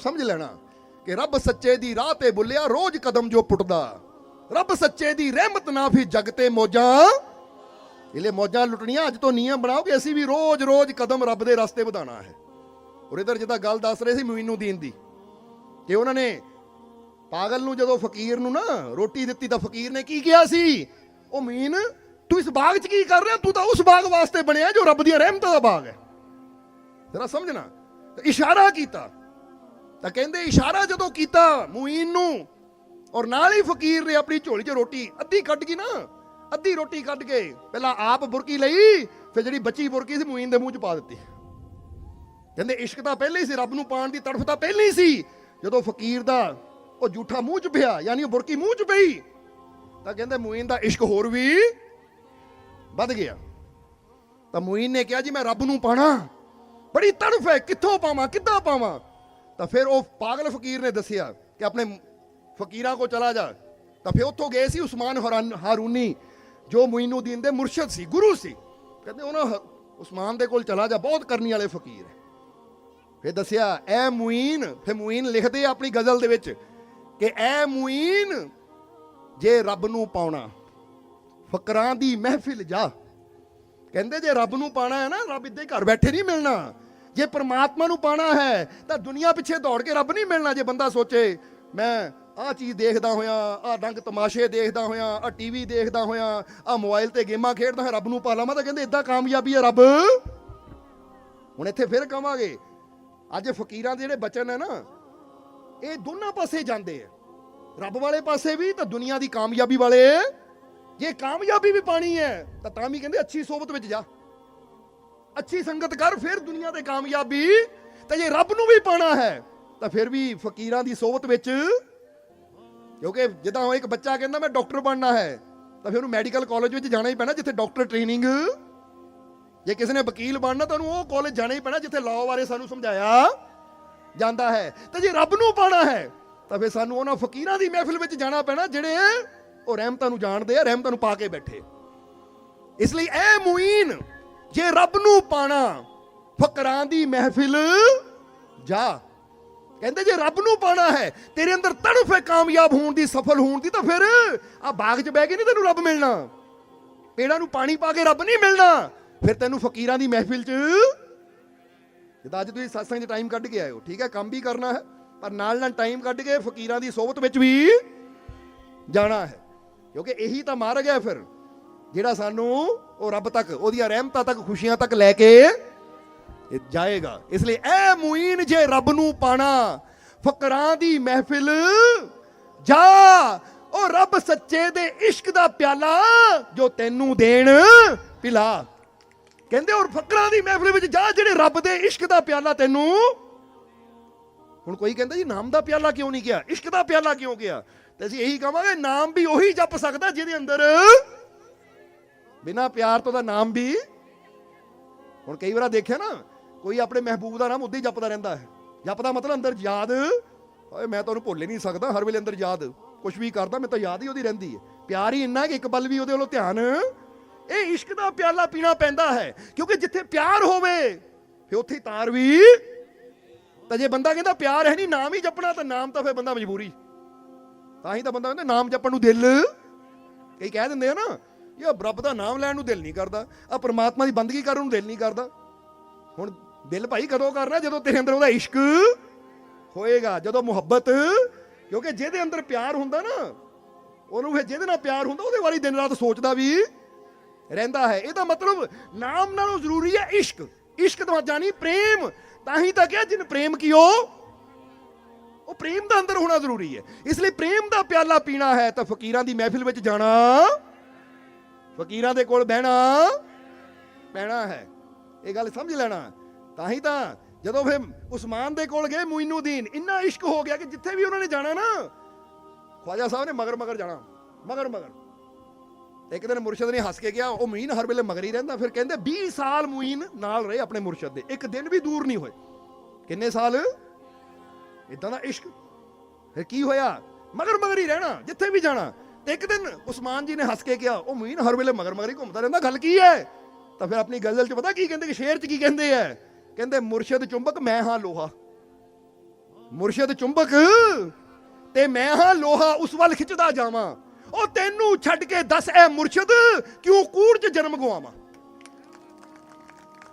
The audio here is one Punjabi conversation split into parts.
ਸਮਝ ਲੈਣਾ ਕਿ ਰੱਬ ਸੱਚੇ ਦੀ ਰਾਹ ਤੇ ਬੁੱਲਿਆ ਰੋਜ਼ ਕਦਮ ਜੋ ਪੁੱਟਦਾ। ਰੱਬ ਸੱਚੇ ਦੀ ਰਹਿਮਤ ਨਾ ਵੀ ਜਗ ਤੇ ਮੌਜਾਂ। ਇਹਲੇ ਮੌਜਾਂ ਲੁੱਟਣੀਆਂ ਅੱਜ ਤੋਂ ਨਿਯਮ ਬਣਾਓ ਕਿ ਅਸੀਂ ਵੀ ਰੋਜ਼-ਰੋਜ਼ ਕਦਮ ਰੱਬ ਦੇ ਰਸਤੇ ਵਧਾਣਾ ਹੈ। ਔਰ ਇਧਰ ਜਿੱਦਾਂ ਗੱਲ ਦੱਸ ਰਹੇ ਸੀ ਮੀਨੂਦੀਨ ਦੀ ਕਿ ਉਹਨਾਂ ਨੇ ਪਾਗਲ ਨੂੰ ਜਦੋਂ ਫਕੀਰ ਨੂੰ ਨਾ ਰੋਟੀ ਦਿੱਤੀ ਤਾਂ ਫਕੀਰ ਨੇ ਕੀ ਕਿਹਾ ਸੀ? ਉਹ ਮੀਨ, ਤੂੰ ਇਸ ਬਾਗ 'ਚ ਕੀ ਕਰ ਰਿਹਾ? ਤੂੰ ਤਾਂ ਉਸ ਬਾਗ ਵਾਸਤੇ ਬਣਿਆ ਜੋ ਰੱਬ ਦੀਆਂ ਰਹਿਮਤਾਂ ਦਾ ਬਾਗ ਹੈ। ਜਰਾ ਸਮਝਣਾ ਇਸ਼ਾਰਾ ਕੀਤਾ। ਤਾਂ ਕਹਿੰਦੇ ਇਸ਼ਾਰਾ ਜਦੋਂ ਕੀਤਾ ਮੁਈਨ ਨੂੰ, ਔਰ ਨਾਲ ਹੀ ਫਕੀਰ ਨੇ ਆਪਣੀ ਝੋਲੀ 'ਚ ਰੋਟੀ ਅੱਧੀ ਕੱਢ ਗਈ ਨਾ, ਅੱਧੀ ਰੋਟੀ ਕੱਢ ਕੇ ਪਹਿਲਾਂ ਆਪ ਬੁਰਕੀ ਲਈ, ਫਿਰ ਜਿਹੜੀ ਬੱਚੀ ਬੁਰਕੀ ਸੀ ਮੁਈਨ ਦੇ ਮੂੰਹ 'ਚ ਪਾ ਦਿੱਤੀ। ਕਹਿੰਦੇ ਇਸ਼ਕ ਤਾਂ ਪਹਿਲੇ ਹੀ ਸੀ, ਰੱਬ ਨੂੰ ਪਾਣ ਦੀ ਤੜਫ ਤਾਂ ਪਹਿਲੇ ਹੀ ਸੀ। ਜਦੋਂ ਫਕੀਰ ਦਾ ਉਹ ਝੂਠਾ ਮੂੰਹ 'ਚ ਪਿਆ, ਯਾਨੀ ਉਹ ਬੁਰਕੀ ਮੂੰਹ 'ਚ ਪਈ, ਤਾਂ ਕਹਿੰਦੇ ਮੁਈਨ ਦਾ ਇਸ਼ਕ ਹੋਰ ਵੀ ਵੱਧ ਗਿਆ। ਤਾਂ ਮੁਈਨ ਨੇ ਕਿਹਾ ਜੀ, ਮੈਂ ਰੱਬ ਨੂੰ ਪਾਣਾ, ਬੜੀ ਤੜਫ ਹੈ, ਕਿੱਥੋਂ ਪਾਵਾਂ, ਕਿੱਦਾਂ ਪਾਵਾਂ? ਤਾਂ ਫਿਰ ਉਹ ਪਾਗਲ ਫਕੀਰ ਨੇ ਦੱਸਿਆ ਕਿ ਆਪਣੇ ਫਕੀਰਾਂ ਕੋ ਚਲਾ ਜਾ। ਤਾਂ ਫਿਰ ਉੱਥੋਂ ਗਏ ਸੀ ਉਸਮਾਨ ਹਰਾਨ- ਹਾਰੂਨੀ, ਜੋ ਮੁਈਨੂਦੀਨ ਦੇ ਮੁਰਸ਼ਿਦ ਸੀ, ਗੁਰੂ ਸੀ। ਕਹਿੰਦੇ ਉਹਨਾਂ ਉਸਮਾਨ ਦੇ ਕੋਲ ਚਲਾ ਜਾ, ਬਹੁਤ ਕਰਨੀ ਵਾਲੇ ਫਕੀਰ ਹੈ। ਫਿਰ ਦੱਸਿਆ, ਐ ਮੁਈਨ ਫਿਰ ਮੁਈਨ ਲਿਖਦੇ ਆ ਆਪਣੀ ਗਜ਼ਲ ਦੇ ਵਿੱਚ ਕਿ ਐ ਮੁਈਨ ਜੇ ਰੱਬ ਨੂੰ ਪਾਉਣਾ, ਫਕਰਾਂ ਦੀ ਮਹਿਫਿਲ ਜਾ। ਕਹਿੰਦੇ ਜੇ ਰੱਬ ਨੂੰ ਪਾਣਾ ਹੈ ਨਾ, ਰੱਬ ਇੱਦੇ ਘਰ ਬੈਠੇ ਨਹੀਂ ਮਿਲਣਾ। ਜੇ ਪਰਮਾਤਮਾ ਨੂੰ ਪਾਣਾ ਹੈ, ਤਾਂ ਦੁਨੀਆ ਪਿੱਛੇ ਦੌੜ ਕੇ ਰੱਬ ਨਹੀਂ ਮਿਲਣਾ ਜੇ ਬੰਦਾ ਸੋਚੇ। ਮੈਂ ਆਹ ਚੀਜ਼ ਦੇਖਦਾ ਹੋਇਆ, ਆਹ ਡੰਗ ਤਮਾਸ਼ੇ ਦੇਖਦਾ ਹੋਇਆ, ਆਹ ਟੀਵੀ ਦੇਖਦਾ ਹੋਇਆ, ਆਹ ਮੋਬਾਈਲ ਤੇ ਗੇਮਾਂ ਖੇਡਦਾ ਹੋਇਆ, ਰੱਬ ਨੂੰ ਪਾ ਲਵਾਂ ਤਾਂ ਕਹਿੰਦੇ ਇਦਾਂ ਕਾਮਯਾਬੀ ਹੈ ਰੱਬ। ਹੁਣ ਇੱਥੇ ਫਿਰ ਕਵਾਂਗੇ, ਅੱਜ ਫਕੀਰਾਂ ਦੇ ਜਿਹੜੇ ਬਚਨ ਹੈ ਨਾ, ਇਹ ਦੋਨਾਂ ਪਾਸੇ ਜਾਂਦੇ ਆ। ਰੱਬ ਵਾਲੇ ਪਾਸੇ ਵੀ, ਤਾਂ ਦੁਨੀਆ ਦੀ ਕਾਮਯਾਬੀ ਵਾਲੇ। ਜੇ ਕਾਮਯਾਬੀ ਵੀ ਪਾਣੀ ਹੈ, ਤਾਂ ਤਾਂ ਵੀ ਕਹਿੰਦੇ ਅੱਛੀ ਸੋਬਤ ਵਿੱਚ ਜਾ। ਅੱਛੀ ਸੰਗਤ ਕਰ, ਫਿਰ ਦੁਨੀਆ ਤੇ ਕਾਮਯਾਬੀ। ਤੇ ਜੇ ਰੱਬ ਨੂੰ ਵੀ ਪਾਣਾ ਹੈ, ਤਾਂ ਫਿਰ ਵੀ ਫਕੀਰਾਂ ਦੀ ਸੋਬਤ ਵਿੱਚ ਕਿਉਂਕਿ ਜਿੱਦਾਂ ਉਹ ਇੱਕ ਬੱਚਾ ਕਹਿੰਦਾ, ਮੈਂ ਡਾਕਟਰ ਬਣਨਾ ਹੈ, ਤਾਂ ਫਿਰ ਉਹਨੂੰ ਮੈਡੀਕਲ ਕਾਲਜ ਵਿੱਚ ਜਾਣਾ ਹੀ ਪੈਣਾ, ਜਿੱਥੇ ਡਾਕਟਰ ਟ੍ਰੇਨਿੰਗ। ਜੇ ਕਿਸੇ ਨੇ ਵਕੀਲ ਬਣਨਾ, ਤਾਂ ਉਹਨੂੰ ਉਹ ਕਾਲਜ ਜਾਣਾ ਹੀ ਪੈਣਾ, ਜਿੱਥੇ ਲਾਅ ਬਾਰੇ ਸਾਨੂੰ ਸਮਝਾਇਆ ਜਾਂਦਾ ਹੈ। ਤੇ ਜੇ ਰੱਬ ਨੂੰ ਪਾਣਾ ਹੈ, ਤਾਂ ਫਿਰ ਸਾਨੂੰ ਉਹਨਾਂ ਫਕੀਰਾਂ ਦੀ ਮਹਿਫਿਲ ਵਿੱਚ ਜਾਣਾ ਪੈਣਾ, ਜਿਹੜੇ ਉਹ ਰਹਿਮਤਾਂ ਨੂੰ ਜਾਣਦੇ ਆ, ਰਹਿਮਤਾਂ ਨੂੰ ਪਾ ਕੇ ਬੈਠੇ। ਇਸ ਲਈ ਐ ਮੁਈਨ ਜੇ ਰੱਬ ਨੂੰ ਪਾਣਾ, ਫਕਰਾਂ ਦੀ ਮਹਿਫਿਲ, ਜਾ। ਕਹਿੰਦੇ ਜੇ ਰੱਬ ਨੂੰ ਪਾਣਾ ਹੈ, ਤੇਰੇ ਅੰਦਰ ਤੜਫ ਹੈ ਕਾਮਯਾਬ ਹੋਣ ਦੀ, ਸਫਲ ਹੋਣ ਦੀ ਤਾਂ ਫਿਰ ਆ ਬਾਗ 'ਚ ਬਹਿ ਕੇ ਨਹੀਂ ਤੈਨੂੰ ਰੱਬ ਮਿਲਣਾ। ਪੇੜਾਂ ਨੂੰ ਪਾਣੀ ਪਾ ਕੇ ਰੱਬ ਨਹੀਂ ਮਿਲਣਾ। ਫਿਰ ਤੈਨੂੰ ਫਕੀਰਾਂ ਦੀ ਮਹਿਫਿਲ 'ਚ ਜਿੱਦਾਂ ਅੱਜ ਤੁਸੀਂ ਸਤਸੰਗ 'ਚ ਟਾਈਮ ਕੱਢ ਕੇ ਆਏ ਹੋ, ਠੀਕ ਹੈ, ਕੰਮ ਵੀ ਕਰਨਾ ਹੈ, ਪਰ ਨਾਲ ਨਾਲ ਟਾਈਮ ਕੱਢ ਕੇ ਫਕੀਰਾਂ ਦੀ ਸੋਬਤ ਵਿੱਚ ਵੀ ਜਾਣਾ ਹੈ। ਕਿਉਂਕਿ ਇਹੀ ਤਾਂ ਮਾਰਗ ਹੈ ਫਿਰ। ਜਿਹੜਾ ਸਾਨੂੰ ਉਹ ਰੱਬ ਤੱਕ, ਉਹਦੀਆਂ ਰਹਿਮਤਾਂ ਤੱਕ, ਖੁਸ਼ੀਆਂ ਤੱਕ ਲੈ ਕੇ ਜਾਏਗਾ। ਇਸ ਲਈ ਐ ਮੁਈਨ ਜੇ ਰੱਬ ਨੂੰ ਪਾਣਾ, ਫਕਰਾਂ ਦੀ ਮਹਿਫਿਲ, ਜਾ ਉਹ ਰੱਬ ਸੱਚੇ ਦੇ ਇਸ਼ਕ ਦਾ ਪਿਆਲਾ ਜੋ ਤੈਨੂੰ ਦੇਣ, ਪਿਲਾ। ਕਹਿੰਦੇ ਔਰ ਫਕਰਾਂ ਦੀ ਮਹਿਫਿਲ ਵਿੱਚ ਜਾ, ਜਿਹੜੇ ਰੱਬ ਦੇ ਇਸ਼ਕ ਦਾ ਪਿਆਲਾ ਤੈਨੂੰ। ਹੁਣ ਕੋਈ ਕਹਿੰਦਾ ਜੀ, ਨਾਮ ਦਾ ਪਿਆਲਾ ਕਿਉਂ ਨਹੀਂ ਗਿਆ? ਇਸ਼ਕ ਦਾ ਪਿਆਲਾ ਕਿਉਂ ਗਿਆ? ਤੇ ਅਸੀਂ ਇਹੀ ਕਹਾਂਗੇ, ਨਾਮ ਵੀ ਉਹੀ ਜਪ ਸਕਦਾ ਜਿਹਦੇ ਅੰਦਰ ਬਿਨਾ ਪਿਆਰ ਤੋਂ ਦਾ ਨਾਮ ਵੀ। ਹੁਣ ਕਈ ਵਾਰ ਦੇਖਿਆ ਨਾ, ਕੋਈ ਆਪਣੇ ਮਹਿਬੂਬ ਦਾ ਨਾਮ ਉਦਾਂ ਹੀ ਜਪਦਾ ਰਹਿੰਦਾ ਹੈ। ਜਪਦਾ ਮਤਲਬ ਅੰਦਰ ਯਾਦ। ਓਏ, ਮੈਂ ਤੁਹਾਨੂੰ ਭੁੱਲ ਹੀ ਨਹੀਂ ਸਕਦਾ, ਹਰ ਵੇਲੇ ਅੰਦਰ ਯਾਦ। ਕੁਝ ਵੀ ਕਰਦਾ ਮੈਂ ਤਾਂ ਯਾਦ ਹੀ ਉਹਦੀ ਰਹਿੰਦੀ ਹੈ। ਪਿਆਰ ਹੀ ਇੰਨਾ ਕਿ ਇੱਕ ਪਲ ਵੀ ਉਹਦੇ ਵੱਲੋਂ ਧਿਆਨ। ਇਹ ਇਸ਼ਕ ਦਾ ਪਿਆਲਾ ਪੀਣਾ ਪੈਂਦਾ ਹੈ, ਕਿਉਂਕਿ ਜਿੱਥੇ ਪਿਆਰ ਹੋਵੇ, ਫਿਰ ਉੱਥੇ ਹੀ ਤਾਰ ਵੀ। ਤਾਂ ਜੇ ਬੰਦਾ ਕਹਿੰਦਾ ਪਿਆਰ ਹੈ ਨਹੀਂ, ਨਾਮ ਹੀ ਜਪਣਾ, ਤਾਂ ਨਾਮ ਤਾਂ ਫਿਰ ਬੰਦਾ ਮਜਬੂਰੀ। ਤਾਂ ਹੀ ਤਾਂ ਬੰਦਾ ਕਹਿੰਦਾ ਨਾਮ ਜਪਣ ਨੂੰ ਦਿਲ। ਕਈ ਕਹਿ ਦਿੰਦੇ ਆ ਨਾ ਇਹ ਰੱਬ ਦਾ ਨਾਮ ਲੈਣ ਨੂੰ ਦਿਲ ਨਹੀਂ ਕਰਦਾ। ਆ ਪ੍ਰਮਾਤਮਾ ਦੀ ਬੰਦਗੀ ਕਰਨ ਨੂੰ ਦਿਲ ਨਹੀਂ ਕਰਦਾ। ਹੁਣ ਦਿਲ ਭਾਈ ਕਦੋਂ ਕਰਨਾ? ਜਦੋਂ ਤੇਰੇ ਅੰਦਰ ਉਹਦਾ ਇਸ਼ਕ ਹੋਏਗਾ, ਜਦੋਂ ਮੁਹੱਬਤ, ਕਿਉਂਕਿ ਜਿਹਦੇ ਅੰਦਰ ਪਿਆਰ ਹੁੰਦਾ ਨਾ, ਉਹਨੂੰ ਫਿਰ ਜਿਹਦੇ ਨਾਲ ਪਿਆਰ ਹੁੰਦਾ, ਉਹਦੇ ਬਾਰੇ ਦਿਨ ਰਾਤ ਸੋਚਦਾ ਵੀ ਰਹਿੰਦਾ ਹੈ। ਇਹਦਾ ਮਤਲਬ ਨਾਮ ਨਾਲੋਂ ਜ਼ਰੂਰੀ ਹੈ ਇਸ਼ਕ। ਇਸ਼ਕ ਦਾ ਜਾਨੀ ਪ੍ਰੇਮ। ਤਾਂ ਹੀ ਤਾਂ ਕਿਹਾ, ਜਿਨ ਪ੍ਰੇਮ ਕੀਓ, ਉਹ ਪ੍ਰੇਮ ਦਾ ਅੰਦਰ ਹੋਣਾ ਜ਼ਰੂਰੀ ਹੈ। ਇਸ ਲਈ ਪ੍ਰੇਮ ਦਾ ਪਿਆਲਾ ਪੀਣਾ ਹੈ ਤਾਂ ਫਕੀਰਾਂ ਦੀ ਮਹਿਫਿਲ ਵਿੱਚ ਜਾਣਾ ਫਕੀਰਾਂ ਦੇ ਕੋਲ ਬਹਿਣਾ ਪੈਣਾ ਹੈ। ਇਹ ਗੱਲ ਸਮਝ ਲੈਣਾ। ਤਾਂ ਹੀ ਤਾਂ ਜਦੋਂ ਫਿਰ ਉਸਮਾਨ ਦੇ ਕੋਲ ਗਏ ਮੁਇਨੂਦੀਨ, ਇੰਨਾ ਇਸ਼ਕ ਹੋ ਗਿਆ ਕਿ ਜਿੱਥੇ ਵੀ ਉਹਨਾਂ ਨੇ ਜਾਣਾ ਨਾ, ਖਵਾਜਾ ਸਾਹਿਬ ਨੇ ਮਗਰ ਮਗਰ ਜਾਣਾ, ਮਗਰ ਮਗਰ। ਇੱਕ ਦਿਨ ਮੁਰਸ਼ਦ ਨੇ ਹੱਸ ਕੇ ਕਿਹਾ, ਉਹ ਮੀਨ ਹਰ ਵੇਲੇ ਮਗਰ ਹੀ ਰਹਿੰਦਾ। ਫਿਰ ਕਹਿੰਦੇ 20 ਸਾਲ ਮੁਈਨ ਨਾਲ ਰਹੇ ਆਪਣੇ ਮੁਰਸ਼ਦ ਦੇ। ਇੱਕ ਦਿਨ ਵੀ ਦੂਰ ਨਹੀਂ ਹੋਏ। ਕਿੰਨੇ ਸਾਲ? ਇਦਾਂ ਦਾ ਇਸ਼ਕ। ਫਿਰ ਕੀ ਹੋਇਆ? ਮਗਰ ਮਗਰ ਹੀ ਰਹਿਣਾ, ਜਿੱਥੇ ਵੀ ਜਾਣਾ। ਤੇ ਇੱਕ ਦਿਨ ਉਸਮਾਨ ਜੀ ਨੇ ਹੱਸ ਕੇ ਕਿਹਾ, ਉਹ ਮੀਨ ਹਰ ਵੇਲੇ ਮਗਰ ਮਗਰ ਹੀ ਘੁੰਮਦਾ ਰਹਿੰਦਾ, ਗੱਲ ਕੀ ਹੈ? ਤਾਂ ਫਿਰ ਆਪਣੀ ਗਜ਼ਲ 'ਚ ਪਤਾ ਕੀ ਕਹਿੰਦੇ ਕਿ ਸ਼ੇਰ 'ਚ ਕੀ ਕਹਿੰਦੇ ਆ? ਕਹਿੰਦੇ, ਮੁਰਸ਼ਿਦ ਚੁੰਬਕ, ਮੈਂ ਹਾਂ ਲੋਹਾ। ਮੁਰਸ਼ਿਦ ਚੁੰਬਕ, ਤੇ ਮੈਂ ਹਾਂ ਲੋਹਾ, ਉਸ ਵੱਲ ਖਿੱਚਦਾ ਜਾਵਾਂ। ਉਹ ਤੈਨੂੰ ਛੱਡ ਕੇ ਦੱਸ ਐ ਮੁਰਸ਼ਿਦ ਕਿਉਂ ਕੂੜ 'ਚ ਜਨਮ ਗਵਾਵਾਂ?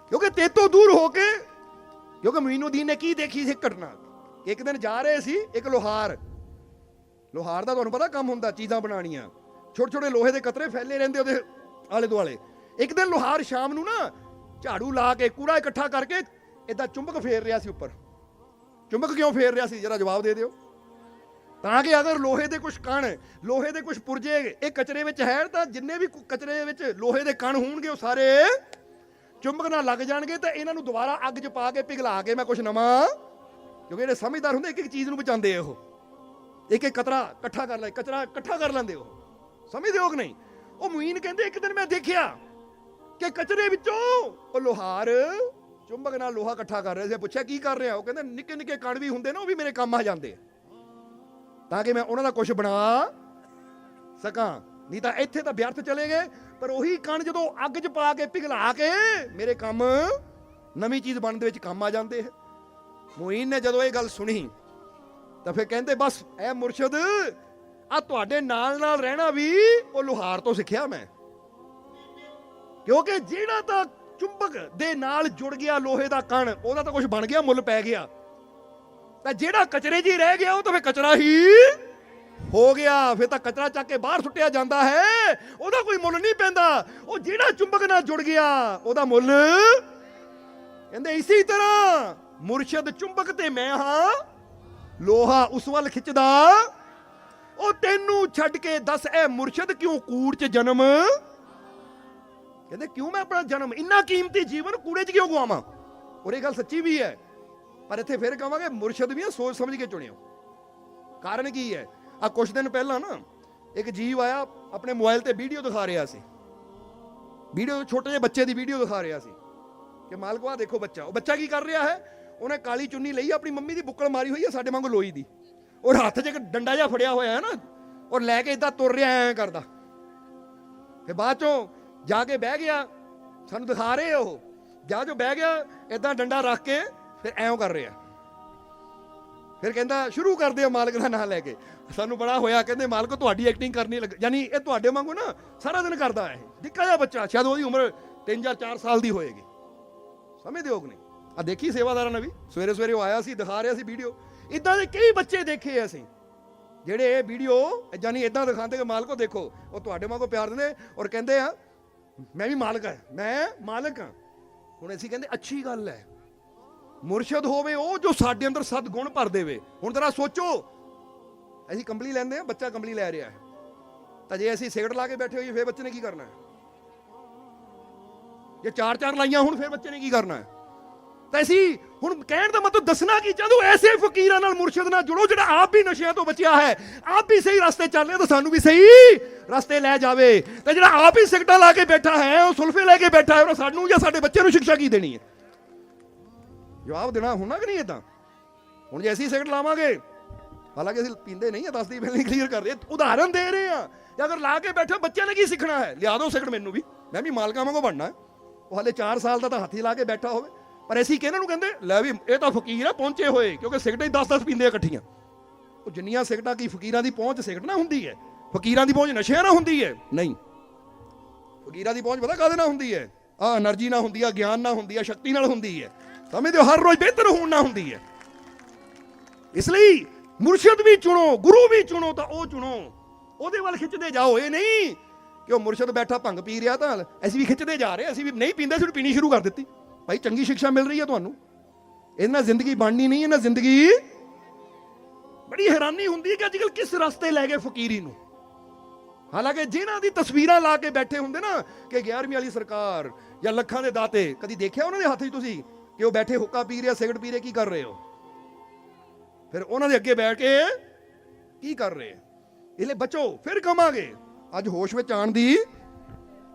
ਕਿਉਂਕਿ ਤੇ ਤੋਂ ਦੂਰ ਹੋ ਕੇ, ਕਿਉਂਕਿ ਮੀਨੂਦੀਨ ਨੇ ਕੀ ਦੇਖੀ ਸੀ ਘਟਨਾ? ਇੱਕ ਦਿਨ ਜਾ ਰਹੇ ਸੀ, ਇੱਕ ਲੋਹਾਰ। ਲੋਹਾਰ ਦਾ ਤੁਹਾਨੂੰ ਪਤਾ ਕੰਮ ਹੁੰਦਾ, ਚੀਜ਼ਾਂ ਬਣਾਉਣੀਆਂ। ਛੋਟੇ ਛੋਟੇ ਲੋਹੇ ਦੇ ਕਤਰੇ ਫੈਲੇ ਰਹਿੰਦੇ ਉਹਦੇ ਆਲੇ ਦੁਆਲੇ ਇੱਕ ਦਿਨ ਲੋਹਾਰ ਸ਼ਾਮ ਨੂੰ ਨਾ ਝਾੜੂ ਲਾ ਕੇ ਕੂੜਾ ਇਕੱਠਾ ਕਰਕੇ ਇਦਾਂ ਚੁੰਬਕ ਫੇਰ ਰਿਹਾ ਸੀ ਉੱਪਰ। ਚੁੰਬਕ ਕਿਉਂ ਫੇਰ ਰਿਹਾ ਸੀ? ਜਰਾ ਜਵਾਬ ਦੇ ਦਿਓ। ਤਾਂ ਕਿ ਅਗਰ ਲੋਹੇ ਦੇ ਕੁਝ ਕਣ, ਲੋਹੇ ਦੇ ਕੁਝ ਪੁਰਜੇ ਇਹ ਕਚਰੇ ਵਿੱਚ ਹੈ, ਤਾਂ ਜਿੰਨੇ ਵੀ ਕਚਰੇ ਵਿੱਚ ਲੋਹੇ ਦੇ ਕਣ ਹੋਣਗੇ, ਉਹ ਸਾਰੇ ਚੁੰਬਕ ਨਾਲ ਲੱਗ ਜਾਣਗੇ ਤਾਂ ਇਹਨਾਂ ਨੂੰ ਦੁਬਾਰਾ ਅੱਗ 'ਚ ਪਾ ਕੇ ਪਿਘਲਾ ਕੇ ਮੈਂ ਕੁਝ ਨਵਾਂ, ਕਿਉਂਕਿ ਜਿਹੜੇ ਸਮਝਦਾਰ ਹੁੰਦੇ ਇੱਕ ਇੱਕ ਚੀਜ਼ ਨੂੰ ਬਚਾਉਂਦੇ ਆ ਉਹ। ਇੱਕ ਇੱਕ ਕਤਰਾ ਇਕੱਠਾ ਕਰ ਲੈ, ਕਚਰਾ ਇਕੱਠਾ ਕਰ ਲੈਂਦੇ ਉਹ। ਸਮਝਦੇ ਹੋ ਕਿ ਨਹੀਂ? ਉਹ ਮੁਈਨ ਕਹਿੰਦੇ, ਇੱਕ ਦਿਨ ਮੈਂ ਦੇਖਿਆ ਕਿ ਕਚਰੇ ਵਿੱਚੋਂ ਉਹ ਲੋਹਾਰ ਚੁੰਬਕ ਨਾਲ ਲੋਹਾ ਇਕੱਠਾ ਕਰ ਰਿਹਾ ਸੀ। ਪੁੱਛਿਆ, ਕੀ ਕਰ ਰਿਹਾ? ਉਹ ਕਹਿੰਦਾ, ਨਿੱਕੇ ਨਿੱਕੇ ਕਣ ਵੀ ਹੁੰਦੇ ਨਾ, ਉਹ ਵੀ ਮੇਰੇ ਕੰਮ ਆ ਜਾਂਦੇ ਤਾਂ ਕਿ ਮੈਂ ਉਹਨਾਂ ਦਾ ਕੁਝ ਬਣਾ ਸਕਾਂ। ਨਹੀਂ ਤਾਂ ਇੱਥੇ ਤਾਂ ਵਿਅਰਥ ਚਲੇ ਗਏ, ਪਰ ਉਹੀ ਕਣ ਜਦੋਂ ਅੱਗ 'ਚ ਪਾ ਕੇ ਪਿਘਲਾ ਕੇ ਮੇਰੇ ਕੰਮ ਨਵੀਂ ਚੀਜ਼ ਬਣਨ ਦੇ ਵਿੱਚ ਕੰਮ ਆ ਜਾਂਦੇ ਹੈ ਮੁਈਨ ਨੇ ਜਦੋਂ ਇਹ ਗੱਲ ਸੁਣੀ ਤਾਂ ਫਿਰ ਕਹਿੰਦੇ, ਬਸ, ਐ ਮੁਰਸ਼ਦ ਆ ਤੁਹਾਡੇ ਨਾਲ ਨਾਲ ਰਹਿਣਾ ਵੀ, ਉਹ ਲੋਹਾਰ ਤੋਂ ਸਿੱਖਿਆ ਮੈਂ। ਕਿਉਂਕਿ ਜਿਹੜਾ ਤਾਂ ਚੁੰਬਕ ਦੇ ਨਾਲ ਜੁੜ ਗਿਆ ਲੋਹੇ ਦਾ ਕਣ, ਉਹਦਾ ਤਾਂ ਕੁਝ ਬਣ ਗਿਆ, ਮੁੱਲ ਪੈ ਗਿਆ। ਤਾਂ ਜਿਹੜਾ ਕਚਰੇ 'ਚ ਹੀ ਰਹਿ ਗਿਆ, ਉਹ ਤਾਂ ਫਿਰ ਕਚਰਾ ਹੀ ਹੋ ਗਿਆ। ਫਿਰ ਤਾਂ ਕਚਰਾ ਚੱਕ ਕੇ ਬਾਹਰ ਸੁੱਟਿਆ ਜਾਂਦਾ ਹੈ, ਉਹਦਾ ਕੋਈ ਮੁੱਲ ਨਹੀਂ ਪੈਂਦਾ। ਉਹ ਜਿਹੜਾ ਚੁੰਬਕ ਨਾਲ ਜੁੜ ਗਿਆ, ਉਹਦਾ ਮੁੱਲ ਕਹਿੰਦੇ ਇਸੇ ਤਰ੍ਹਾਂ ਮੁਰਸ਼ਦ ਚੁੰਬਕ ਤੇ ਮੈਂ ਹਾਂ ਲੋਹਾ ਉਸ ਵੱਲ ਖਿੱਚਦਾ। ਉਹ ਤੈਨੂੰ ਛੱਡ ਕੇ ਦੱਸ ਐ ਮੁਰਸ਼ਿਦ ਕਿਉਂ ਕੂੜ 'ਚ ਜਨਮ? ਕਹਿੰਦੇ, ਕਿਉਂ ਮੈਂ ਆਪਣਾ ਜਨਮ? ਇੰਨਾ ਕੀਮਤੀ ਜੀਵਨ ਕੂੜੇ 'ਚ ਕਿਉਂ ਗਵਾਵਾਂ? ਔਰ ਇਹ ਗੱਲ ਸੱਚੀ ਵੀ ਹੈ। ਪਰ ਇੱਥੇ ਫਿਰ ਕਹਾਂਗੇ, ਮੁਰਸ਼ਦ ਵੀ ਇਹ ਸੋਚ ਸਮਝ ਕੇ ਚੁਣਿਓ। ਕਾਰਨ ਕੀ ਹੈ? ਆ ਕੁਝ ਦਿਨ ਪਹਿਲਾਂ ਨਾ, ਇੱਕ ਜੀਵ ਆਇਆ, ਆਪਣੇ ਮੋਬਾਈਲ ਤੇ ਵੀਡੀਓ ਦਿਖਾ ਰਿਹਾ ਸੀ। ਵੀਡੀਓ, ਛੋਟੇ ਜਿਹੇ ਬੱਚੇ ਦੀ ਵੀਡੀਓ ਦਿਖਾ ਰਿਹਾ ਸੀ। ਕਿ, ਮਾਲਕੋ ਦੇਖੋ ਬੱਚਾ। ਉਹ ਬੱਚਾ ਕੀ ਕਰ ਰਿਹਾ ਹੈ? ਉਹਨੇ ਕਾਲੀ ਚੁੰਨੀ ਲਈ, ਆਪਣੀ ਮੰਮੀ ਦੀ ਬੁੱਕਲ ਮਾਰੀ ਹੋਈ ਹੈ ਸਾਡੇ ਵਾਂਗੂ ਲੋਈ ਦੀ। ਔਰ ਹੱਥ 'ਚ ਇੱਕ ਡੰਡਾ ਜਿਹਾ ਫੜਿਆ ਹੋਇਆ ਹੈ ਨਾ, ਔਰ ਲੈ ਕੇ ਇਦਾਂ ਤੁਰ ਰਿਹਾ ਐਂ ਕਰਦਾ। ਫਿਰ ਬਾਅਦ ਚੋਂ ਜਾ ਕੇ ਬਹਿ ਗਿਆ, ਸਾਨੂੰ ਦਿਖਾ ਰਹੇ ਉਹ। ਜਾ ਜੋ ਬਹਿ ਗਿਆ ਇਦਾਂ ਡੰਡਾ ਰੱਖ ਕੇ, ਫਿਰ ਐਂ ਕਰ ਰਿਹਾ। ਫਿਰ ਕਹਿੰਦਾ, ਸ਼ੁਰੂ ਕਰਦੇ ਆ ਮਾਲਕ ਦਾ ਨਾਮ ਲੈ ਕੇ। ਸਾਨੂੰ ਬੜਾ ਹੋਇਆ, ਕਹਿੰਦੇ, ਮਾਲਕ, ਤੁਹਾਡੀ ਐਕਟਿੰਗ ਕਰਨੀ ਲੱਗ ਯਾਨੀ ਇਹ ਤੁਹਾਡੇ ਵਾਂਗੂ ਨਾ ਸਾਰਾ ਦਿਨ ਕਰਦਾ ਹੈ ਨਿੱਕਾ ਜਿਹਾ ਬੱਚਾ, ਸ਼ਾਇਦ ਉਹਦੀ ਉਮਰ 3 ਜਾਂ 4 ਸਾਲ ਦੀ ਹੋਏਗੀ। ਸਮਝਦੇ ਹੋ ਕਿ ਨਹੀਂ? ਆ ਦੇਖੀ ਸੇਵਾਦਾਰਾਂ ਨੇ ਵੀ? ਸਵੇਰੇ ਸਵੇਰੇ ਉਹ ਆਇਆ ਸੀ, ਦਿਖਾ ਰਿਹਾ ਸੀ ਵੀਡੀਓ। ਇਦਾਂ ਦੇ ਕਈ ਬੱਚੇ ਦੇਖੇ ਅਸੀਂ। ਜਿਹੜੇ ਇਹ ਵੀਡੀਓ ਨਹੀਂ ਇਦਾਂ ਦਿਖਾਉਂਦੇ ਕਿ ਮਾਲਕੋ ਦੇਖੋ, ਉਹ ਤੁਹਾਡੇ ਵਾਂਗੂ ਪਿਆਰ ਦਿੰਦੇ ਔਰ ਕਹਿੰਦੇ ਆ, ਮੈਂ ਵੀ ਮਾਲਕ ਹਾਂ, ਮੈਂ ਮਾਲਕ ਹਾਂ। ਹੁਣ ਅਸੀਂ ਕਹਿੰਦੇ, ਅੱਛੀ ਗੱਲ ਹੈ। ਮੁਰਸ਼ਦ ਹੋਵੇ ਉਹ ਜੋ ਸਾਡੇ ਅੰਦਰ ਸਦਗੁਣ ਭਰ ਦੇਵੇ। ਹੁਣ ਜਰਾ ਸੋਚੋ, ਅਸੀਂ ਕੰਬਲੀ ਲੈਂਦੇ ਆ ਬੱਚਾ ਕੰਬਲੀ ਲੈ ਰਿਹਾ ਹੈ। ਤਾਂ ਜੇ ਅਸੀਂ ਸਿਗਰਟ ਲਾ ਕੇ ਬੈਠੇ ਹੋਈਏ, ਫਿਰ ਬੱਚੇ ਨੇ ਕੀ ਕਰਨਾ ਹੈ? ਜੇ ਚਾਰ ਚਾਰ ਲਾਈਆਂ ਹੁਣ, ਫਿਰ ਬੱਚੇ ਨੇ ਕੀ ਕਰਨਾ ਹੈ? ਤਾਂ ਅਸੀਂ ਹੁਣ ਕਹਿਣ ਦਾ ਮਤਲਬ ਦੱਸਣਾ ਕੀ ਚਾਹਦੋ ਐਸੇ ਫਕੀਰਾਂ ਨਾਲ ਮੁਰਸ਼ਿਦ ਨਾਲ ਜੁੜੋ, ਜਿਹੜਾ ਆਪ ਵੀ ਨਸ਼ਿਆਂ ਤੋਂ ਬਚਿਆ ਹੈ, ਆਪ ਵੀ ਸਹੀ ਰਸਤੇ ਚੱਲ ਰਿਹਾ ਤਾਂ ਸਾਨੂੰ ਵੀ ਸਹੀ ਰਸਤੇ ਲੈ ਜਾਵੇ। ਤੇ ਜਿਹੜਾ ਆਪ ਹੀ ਸਿਗਰਟਾਂ ਲਾ ਕੇ ਬੈਠਾ ਹੈ, ਉਹ ਸੁਲਫੇ ਲੈ ਕੇ ਬੈਠਾ ਹੈ, ਉਹ ਸਾਨੂੰ ਜਾਂ ਸਾਡੇ ਬੱਚੇ ਨੂੰ ਸਿੱਖਿਆ ਕੀ ਦੇਣੀ ਹੈ? ਜਵਾਬ ਦੇਣਾ ਹੋਣਾ ਕਿ ਨਹੀਂ ਇਦਾਂ ਹੁਣ ਜੇ ਅਸੀਂ ਸਿਗਰਟ ਲਾਵਾਂਗੇ, ਹਾਲਾਂਕਿ ਅਸੀਂ ਪੀਂਦੇ ਨਹੀਂ ਆ, ਦੱਸਦੀ ਪਹਿਲਾਂ ਕਲੀਅਰ ਕਰ ਰਹੇ ਉਦਾਹਰਨ ਦੇ ਰਹੇ ਆ। ਜੇ ਅਗਰ ਲਾ ਕੇ ਬੈਠੇ ਬੱਚਿਆਂ ਨੇ ਕੀ ਸਿੱਖਣਾ ਹੈ? ਲਿਆ ਦਿਓ ਸਿਗਰਟ ਮੈਨੂੰ ਵੀ, ਮੈਂ ਵੀ ਮਾਲਕਾਂ ਵਾਂਗੂ ਬਣਨਾ। ਹੈ। ਉਹ ਹਾਲੇ 4 ਸਾਲ ਦਾ ਤਾਂ ਹੱਥੀ ਲਾ ਕੇ ਬੈਠਾ ਹੋਵੇ। ਪਰ ਅਸੀਂ ਕਹਿੰਦੇ ਨੂੰ ਕਹਿੰਦੇ, ਲੈ ਵੀ ਇਹ ਤਾਂ ਫਕੀਰ ਆ, ਪਹੁੰਚੇ ਹੋਏ, ਕਿਉਂਕਿ ਸਿਗਰਟਾਂ ਹੀ ਦਸ ਦਸ ਪੀਂਦੇ ਆ ਇਕੱਠੀਆਂ। ਉਹ ਜਿੰਨੀਆਂ ਸਿਗਰਟਾਂ ਕੀ ਫਕੀਰਾਂ ਦੀ ਪਹੁੰਚ ਸਿਗਰਟ ਨਾ ਹੁੰਦੀ ਹੈ? ਫਕੀਰਾਂ ਦੀ ਪਹੁੰਚ ਨਸ਼ਿਆਂ ਨਾ ਹੁੰਦੀ ਹੈ? ਨਹੀਂ। ਫਕੀਰਾਂ ਦੀ ਪਹੁੰਚ ਪਤਾ ਕਾਦੇ ਨਾਲ ਹੁੰਦੀ ਹੈ? ਆ એનર્ਜੀ ਨਾਲ ਹੁੰਦੀ ਆ, ਗਿਆਨ ਨਾਲ ਹੁੰਦੀ ਆ, ਸ਼ਕਤੀ ਨਾਲ ਹੁੰਦੀ ਹੈ। ਸਮਝਦੇ ਹੋ? ਹਰ ਰੋਜ਼ ਬਿਹਤਰ ਹੋਣ ਨਾਲ ਹੁੰਦੀ ਹੈ। ਇਸ ਲਈ ਮੁਰਸ਼ਿਦ ਵੀ ਚੁਣੋ, ਗੁਰੂ ਵੀ ਚੁਣੋ, ਤਾਂ ਉਹ ਚੁਣੋ। ਉਹਦੇ ਵੱਲ ਖਿੱਚਦੇ ਜਾਓ, ਇਹ ਨਹੀਂ ਕਿ ਉਹ ਮੁਰਸ਼ਿਦ ਬੈਠਾ ਭੰਗ ਪੀ ਰਿਹਾ ਤਾਂ ਅਸੀਂ ਵੀ ਖਿੱਚਦੇ ਜਾ ਰਹੇ ਅਸੀਂ ਵੀ ਨਹੀਂ ਪੀਂਦੇ ਸੀ ਪੀਣੀ ਸ਼ੁਰੂ ਕਰ ਦਿੱਤੀ। ਭਾਈ ਚੰਗੀ ਸਿੱਖਿਆ ਮਿਲ ਰਹੀ ਹੈ ਤੁਹਾਨੂੰ। ਇਹਨਾਂ ਜ਼ਿੰਦਗੀ ਬਣਨੀ ਨਹੀਂ ਇਹਨਾਂ ਜ਼ਿੰਦਗੀ ਬੜੀ ਹੈਰਾਨੀ ਹੁੰਦੀ ਹੈ ਕਿ ਅੱਜਕੱਲ ਕਿਸ ਰਸਤੇ ਲੈ ਗਏ ਫਕੀਰੀ ਨੂੰ। ਹਾਲਾਂਕਿ ਜਿਨ੍ਹਾਂ ਦੀ ਤਸਵੀਰਾਂ ਲਾ ਕੇ ਬੈਠੇ ਹੁੰਦੇ ਨਾ ਕਿ 11ਵੀਂ ਵਾਲੀ ਸਰਕਾਰ ਜਾਂ ਲੱਖਾਂ ਦੇ ਦਾਤੇ, ਕਦੀ ਦੇਖਿਆ ਉਹਨਾਂ ਦੇ ਹੱਥ 'ਚ ਤੁਸੀਂ ਕਿ ਉਹ ਬੈਠੇ ਹੁੱਕਾ ਪੀ ਰਿਹਾ ਸਿਗਰਟ ਪੀ ਰਿਹਾ ਕੀ ਕਰ ਰਹੇ ਹੋ? ਫਿਰ ਉਹਨਾਂ ਦੇ ਅੱਗੇ ਬੈਠ ਕੇ ਕੀ ਕਰ ਰਹੇ ਇਹ ਬਚੋ, ਫਿਰ ਕਮਾਂਗੇ। ਅੱਜ ਹੋਸ਼ ਵਿੱਚ ਆਉਣ ਦੀ